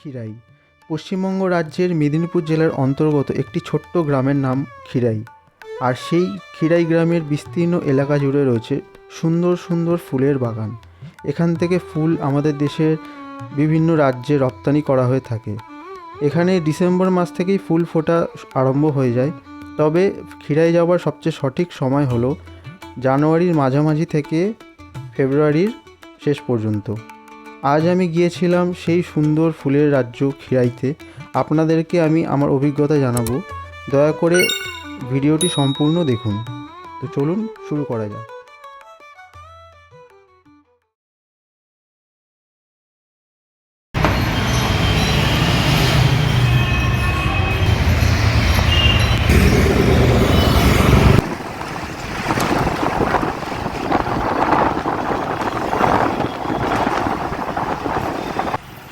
খিরাই পশ্চিমবঙ্গ রাজ্যের মেদিনীপুর জেলার অন্তর্গত একটি ছোট্ট গ্রামের নাম খিরাই আর সেই খিরাই গ্রামের বিস্তীর্ণ এলাকা জুড়ে রয়েছে সুন্দর সুন্দর ফুলের বাগান। এখান থেকে ফুল আমাদের দেশের বিভিন্ন রাজ্যে রপ্তানি করা হয়ে থাকে। এখানে ডিসেম্বর মাস থেকেই ফুল ফোটা আরম্ভ হয়ে যায়। তবে খিরাই যাওয়ার সবচেয়ে সঠিক সময় হলো জানুয়ারির মাঝামাঝি থেকে ফেব্রুয়ারির শেষ পর্যন্ত। আজ আমি গিয়েছিলাম সেই সুন্দর ফুলের রাজ্য খিরাইতে। আপনাদেরকে আমি আমার অভিজ্ঞতা জানাব। দয়া করে ভিডিওটি সম্পূর্ণ দেখুন। তো চলুন শুরু করা যাক।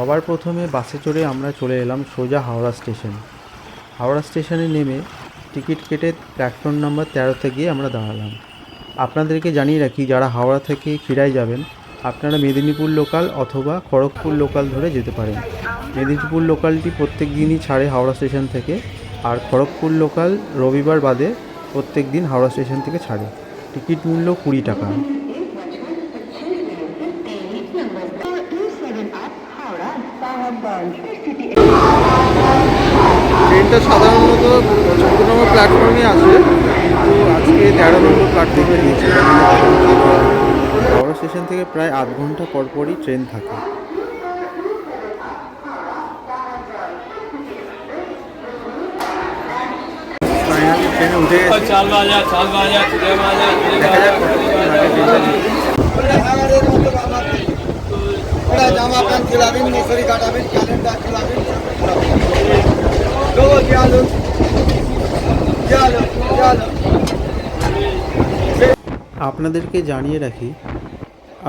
সবার প্রথমে বাসে চড়ে আমরা চলে এলাম সোজা হাওড়া স্টেশন। হাওড়া স্টেশনে নেমে টিকিট কেটে প্ল্যাটফর্ম নাম্বার তেরোতে গিয়ে আমরা দাঁড়ালাম। আপনাদেরকে জানিয়ে রাখি, যারা হাওড়া থেকে খিরাই যাবেন, আপনারা মেদিনীপুর লোকাল অথবা খড়গপুর লোকাল ধরে যেতে পারেন। মেদিনীপুর লোকালটি প্রত্যেক দিনই ছাড়ে হাওড়া স্টেশন থেকে, আর খড়গপুর লোকাল রবিবার বাদে প্রত্যেক দিন হাওড়া স্টেশন থেকে ছাড়ে। টিকিট মূল্য কুড়ি টাকা। ট্রেনটা সাধারণত চোদ্দ নম্বর প্ল্যাটফর্মে আসে কিন্তু আজকে তেরো নম্বর প্ল্যাটফর্মে দিয়েছে। হাওড়া স্টেশন থেকে প্রায় আধ ঘণ্টা পর পরই ট্রেন থাকে। ট্রেনে উঠে দেখা যাক জামা প্যান্ট খেলাবেন কাটাবেন, ক্যালেন্ডার খেলাবেন আপনাদেরকে জানিয়ে রাখি,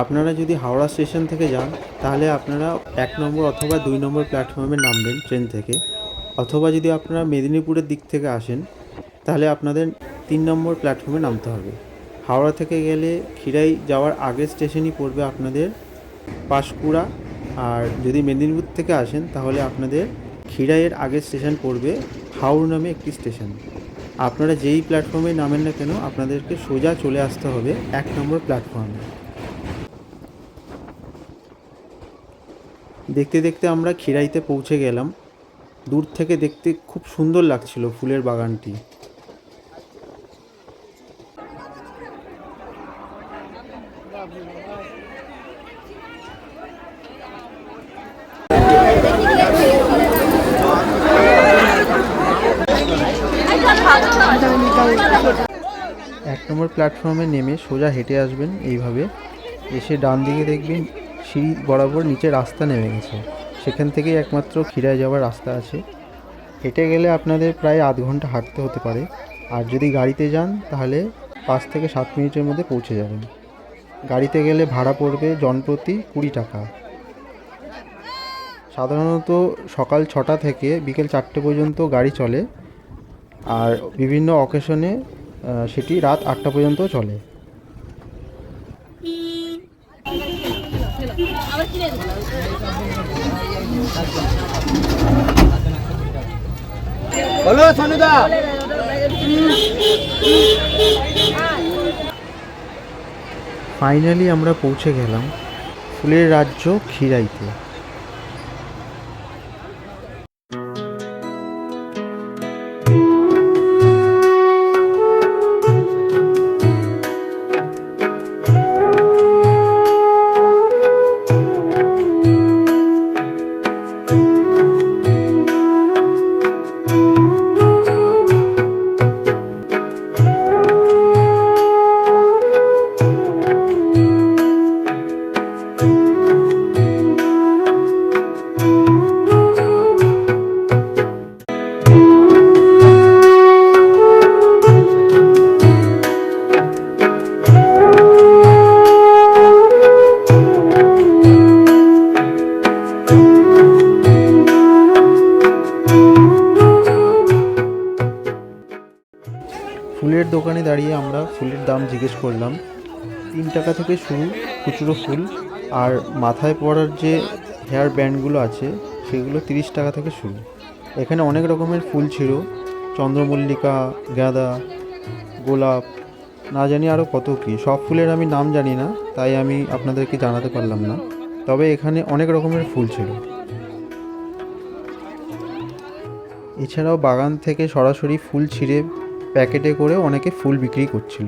আপনারা যদি হাওড়া স্টেশন থেকে যান, তাহলে আপনারা এক নম্বর অথবা দুই নম্বর প্ল্যাটফর্মে নামবেন ট্রেন থেকে। অথবা যদি আপনারা মেদিনীপুরের দিক থেকে আসেন, তাহলে আপনাদের তিন নম্বর প্ল্যাটফর্মে নামতে হবে। হাওড়া থেকে গেলে খিরাই যাওয়ার আগের স্টেশনই পড়বে আপনাদের পাঁশকুড়া। আর যদি মেদিনীপুর থেকে আসেন, তাহলে আপনাদের খিরাইয়ের আগের স্টেশন পড়বে হাওড় নামে একটি স্টেশন। আপনারা যেই প্ল্যাটফর্মে নামেন না কেন, আপনাদেরকে সোজা চলে আসতে হবে এক নম্বর প্ল্যাটফর্মে। দেখতে দেখতে আমরা খিরাইতে পৌঁছে গেলাম। দূর থেকে দেখতে খুব সুন্দর লাগছিল ফুলের বাগানটি। এক নম্বর প্ল্যাটফর্মে নেমে সোজা হেঁটে আসবেন এইভাবে। এসে ডান দিকে দেখবেন সিঁড়ি বরাবর নিচে রাস্তা নেমে গেছে। সেখান থেকেই একমাত্র খিরায় যাওয়ার রাস্তা আছে। হেঁটে গেলে আপনাদের প্রায় আধ ঘণ্টা হাঁটতে হতে পারে। আর যদি গাড়িতে যান, তাহলে পাঁচ থেকে সাত মিনিটের মধ্যে পৌঁছে যাবেন। গাড়িতে গেলে ভাড়া পড়বে জনপ্রতি কুড়ি টাকা। সাধারণত সকাল ছটা থেকে বিকেল চারটে পর্যন্ত গাড়ি চলে। আর বিভিন্ন অকেশনে সেটি রাত আটটা পর্যন্ত চলে। বলো সনুদা। ফাইনালি আমরা পৌঁছে গেলাম ফুলের রাজ্য খিরাইতে দোকানে দাঁড়িয়ে আমরা ফুলের দাম জিজ্ঞেস করলাম। তিন টাকা থেকে শুরু খুচরো ফুল আর মাথায় পরার যে হেয়ার ব্যান্ডগুলো আছে, সেগুলো তিরিশ টাকা থেকে শুরু। এখানে অনেক রকমের ফুল ছিল, চন্দ্রমল্লিকা, গাঁদা, গোলাপ, না জানি আরও কত কী। সব ফুলের আমি নাম জানি না, তাই আমি আপনাদেরকে জানাতে পারলাম না। তবে এখানে অনেক রকমের ফুল ছিল। এছাড়াও বাগান থেকে সরাসরি ফুল ছিঁড়ে প্যাকেটে করে অনেকে ফুল বিক্রি করছিল।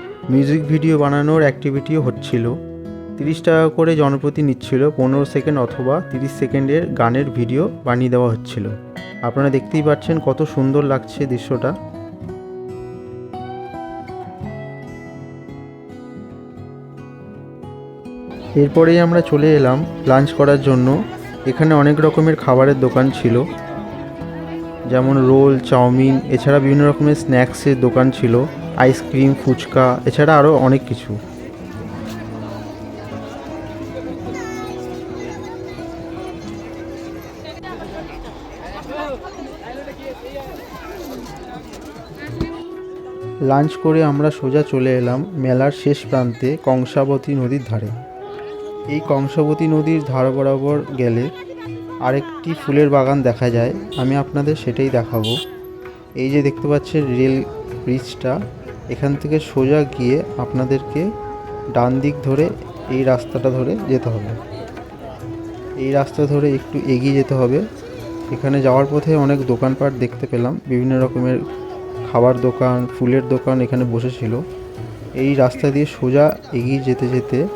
মিউজিক ভিডিও বানানোর অ্যাক্টিভিটিও হচ্ছিল। তিরিশ টাকা করে জনপ্রতি নিচ্ছিল, পনেরো সেকেন্ড অথবা তিরিশ সেকেন্ডের গানের ভিডিও বানিয়ে দেওয়া হচ্ছিল। আপনারা দেখতেই পাচ্ছেন কত সুন্দর লাগছে দৃশ্যটা। এরপরেই আমরা চলে এলাম লাঞ্চ করার জন্য। এখানে অনেক রকমের খাবারের দোকান ছিল। যেমন রোল, চাউমিন, এছাড়া বিভিন্ন রকমের স্ন্যাক্সের দোকান ছিল। আইসক্রিম ফুচকা, এছাড়া আরও অনেক কিছু। লাঞ্চ করে আমরা সোজা চলে এলাম মেলার শেষ প্রান্তে কংসাবতী নদীর ধারে। এই কংসাবতী নদীর ধার বরাবর গেলে আরেকটি ফুলের বাগান দেখা যায়। আমি আপনাদের সেটাই দেখাবো। এই যে দেখতে পাচ্ছেন রেল ব্রিজটা এখান থেকে সোজা গিয়ে আপনাদেরকে ডান দিক ধরে এই রাস্তাটা ধরে যেতে হবে। এই রাস্তা ধরে একটু এগিয়ে যেতে হবে। এখানে যাওয়ার পথে অনেক দোকানপাট দেখতে পেলাম। বিভিন্ন রকমের খাবার দোকান, ফুলের দোকান এখানে বসেছিল। এই রাস্তা দিয়ে সোজা এগিয়ে যেতে যেতে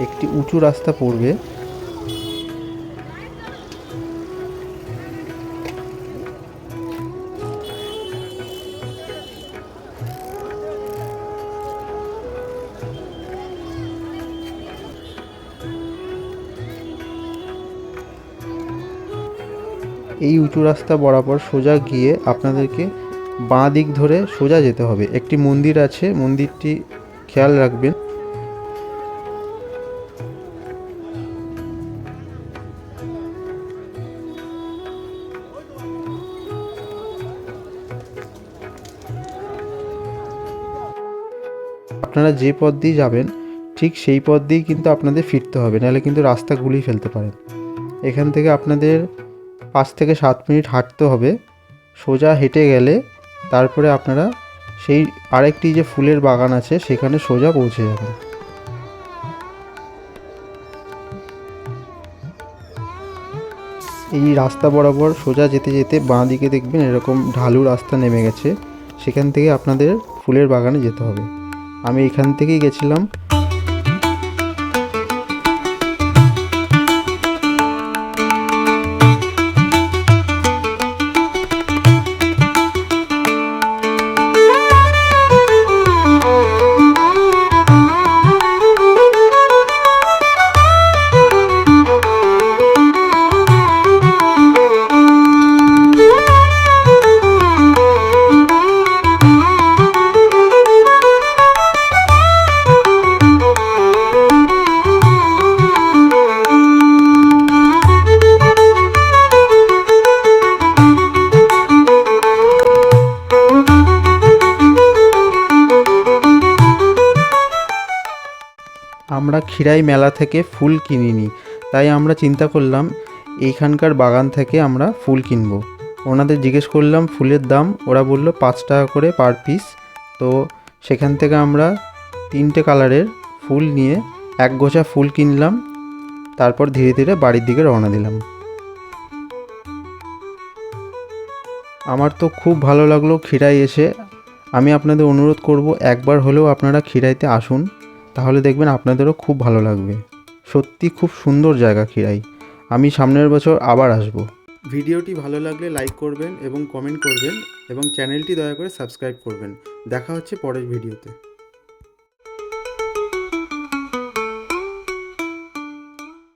একটি উঁচু রাস্তা পড়বে। এই উঁচু রাস্তা বরাবর সোজা গিয়ে আপনাদেরকে বাঁ দিক ধরে সোজা যেতে হবে। একটি মন্দির আছে, মন্দিরটি খেয়াল রাখবেন। আপনারা যে পথ দিয়ে যাবেন, ঠিক সেই পথ দিয়েই কিন্তু আপনাদের ফিরতে হবে, নাহলে কিন্তু রাস্তা গুলিয়ে ফেলতে পারেন। এখান থেকে আপনাদের পাঁচ থেকে সাত মিনিট হাঁটতে হবে। সোজা হেঁটে গেলে তারপরে আপনারা সেই আরেকটি যে ফুলের বাগান আছে, সেখানে সোজা পৌঁছে যাবেন। এই রাস্তা বরাবর সোজা যেতে যেতে বাঁ দিকে দেখবেন এরকম ঢালু রাস্তা নেমে গেছে। সেখান থেকে আপনাদের ফুলের বাগানে যেতে হবে। আমি এখান থেকেই গেছিলাম। ক্ষীরাই মেলা থেকে ফুল কিনিনি। তাই আমরা চিন্তা করলাম, এইখানকার বাগান থেকে আমরা ফুল কিনবো। ওনাদের জিজ্ঞেস করলাম, ফুলের দাম? ওরা বলল, পাঁচ টাকা করে পার পিস। তো সেখান থেকে আমরা তিনটে কালারের ফুল নিয়ে এক গোছা ফুল কিনলাম। তারপর ধীরে ধীরে বাড়ির দিকে রওনা দিলাম। আমার তো খুব ভালো লাগল ক্ষীরাই এসে। আমি আপনাদের অনুরোধ করব, একবার হলেও আপনারা ক্ষীরাইতে আসুন। তাহলে দেখবেন আপনাদেরও খুব ভালো লাগবে। সত্যি খুব সুন্দর জায়গা খিরাই আমি সামনের বছর আবার আসব। ভিডিওটি ভালো লাগলে লাইক করবেন এবং কমেন্ট করবেন এবং চ্যানেলটি দয়া করে সাবস্ক্রাইব করবেন। দেখা হচ্ছে পরের ভিডিওতে।